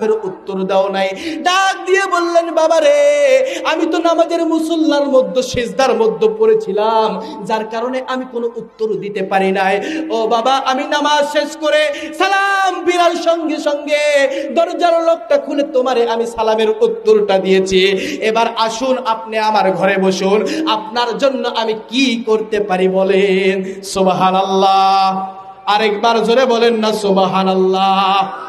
উত্তর দাও নাই। ডাক দিয়ে বললেন বাবা রে আমি তো নামাজের মুসল্লার মধ্যে, সেজদার মধ্যে পড়েছিলাম। যার কারণে আমি কোনো উত্তর দিতে পারি নাই। ও বাবা, আমি নামাজ শেষ করে সালাম বিরার সঙ্গে সঙ্গে দরজার লোকটা খুলে তোমারে আমি সালামের উত্তরটা দিয়েছি। এবার আসুন, আপনি আমার ঘরে বসুন। আপনার জন্য আমি কি করতে পারি বলেন? সুবহানাল্লাহ। আরেকবার জোরে বলেন না, সুবহানাল্লাহ।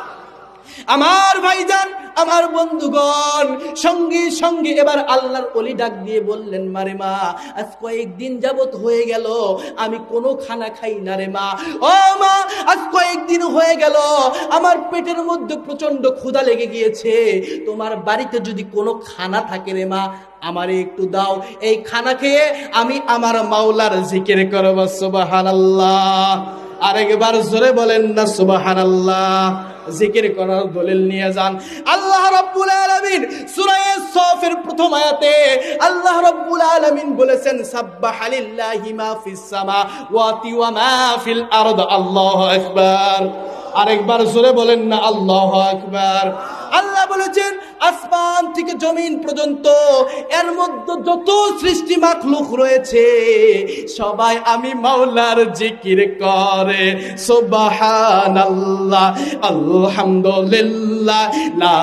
আমার ভাইজান, আমার বন্ধুগণ, সঙ্গে সঙ্গে এবার আল্লাহর অলি ডাক দিয়ে বললেন, মারে মা, আজ কয়েকদিন যাবত হয়ে গেল, আমি কোনো খানা খাই না রে মা। ও মা, আজ কয়েকদিন হয়ে গেল, আমার পেটের মধ্যে প্রচণ্ড ক্ষুধা লেগে গিয়েছে। তোমার বাড়িতে যদি কোনো খানা থাকে রে মা, আমারে একটু দাও। এই খানা খেয়ে আমি আমার মাওলার জিকির করব, সুবহানাল্লাহ। আরেকবার জোরে বলেন না, সুবহানাল্লাহ। জিকির করার দলিল নিয়ে যান। আল্লাহ রাব্বুল আলামিন সূরা সফের প্রথম আয়াতে আল্লাহ রাব্বুল আলামিন বলেছেন, সাব্বাহা লিল্লাহি মা ফিস সামাওয়াতি ওয়া মা ফিল আরদ আল্লাহু আকবার। আরেকবার জোরে বলেন না, আল্লাহ আকবার। আল্লাহ বলেছেন, আসমান থেকে জমিন পর্যন্ত এর মধ্যে যত সৃষ্টি মাখলুক রয়েছে, সবাই আমি মাওলার জিকির করে। সুবহানাল্লাহ, আলহামদুলিল্লাহ, লা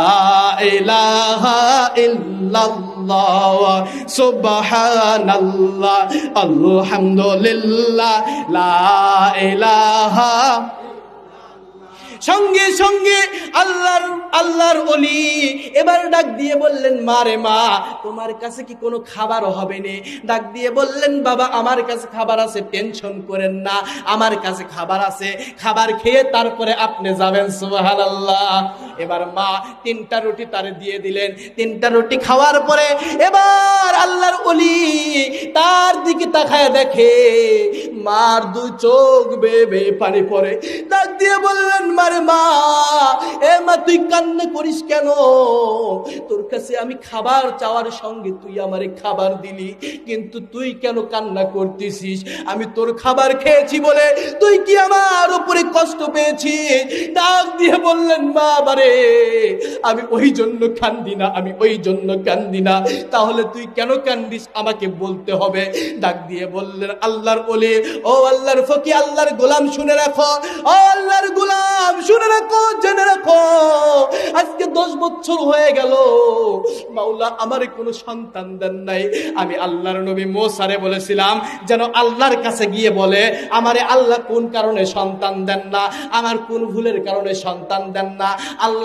ইলাহা ইল্লাল্লাহ, সুবহানাল্লাহ, আলহামদুলিল্লাহ, লা ইলাহা সঙ্গে সঙ্গে আল্লাহর আল্লাহর অলি এবার ডাক দিয়ে বললেন, মা রে মা, তোমার কাছে কি কোনো খাবার হবে নে? ডাক দিয়ে বললেন, বাবা, আমার কাছে খাবার আছে, টেনশন করেন না, আমার কাছে খাবার আছে, খাবার খেয়ে তারপরে আপনি যাবেন সুবাহান আল্লাহ এবার মা তিনটা রুটি তারে দিয়ে দিলেন। তিনটা রুটি খাওয়ার পরে এবার আল্লাহর অলি তার দিকে তাকায় দেখে, মার দুই চোখ বেয়ে পানি পড়ে। ডাক দিয়ে বললেন, মারে মা, এ মা, তুই কান্না করিস কেন? তোর কাছে আমি খাবার চাওয়ার সঙ্গে তুই আমারে খাবার দিলি, কিন্তু তুই কেন কান্না করতেছিস? আমি তোর খাবার খেয়েছি বলে তুই কি আমার উপরে কষ্ট পেয়েছিস ডাক দিয়ে বললেন, মা বারে আমি ওই জন্য কান্দি না, আমি ওই জন্য কান্দি না। তাহলে তুই কেন আমাকে বলতে হবে। ডাক দিয়ে বললেন, আল্লাহর ও আল্লাহর ফকি, আল্লাহর গোলাম শুনে রাখো, ও আল্লাহর গোলাম শুনে রাখো, জেনে রাখো। আজকে দশ বছর হয়ে গেল। মাওলা আমার কোনো সন্তান দেন নাই। আমি আল্লাহর নবী মোসারে বলেছিলাম, যেন আল্লাহর কাছে গিয়ে বলে, আমারে আল্লাহ কোন কারণে সন্তান দেন না? আমার কোন ভুলের কারণে সন্তান দেন না? আল্লাহ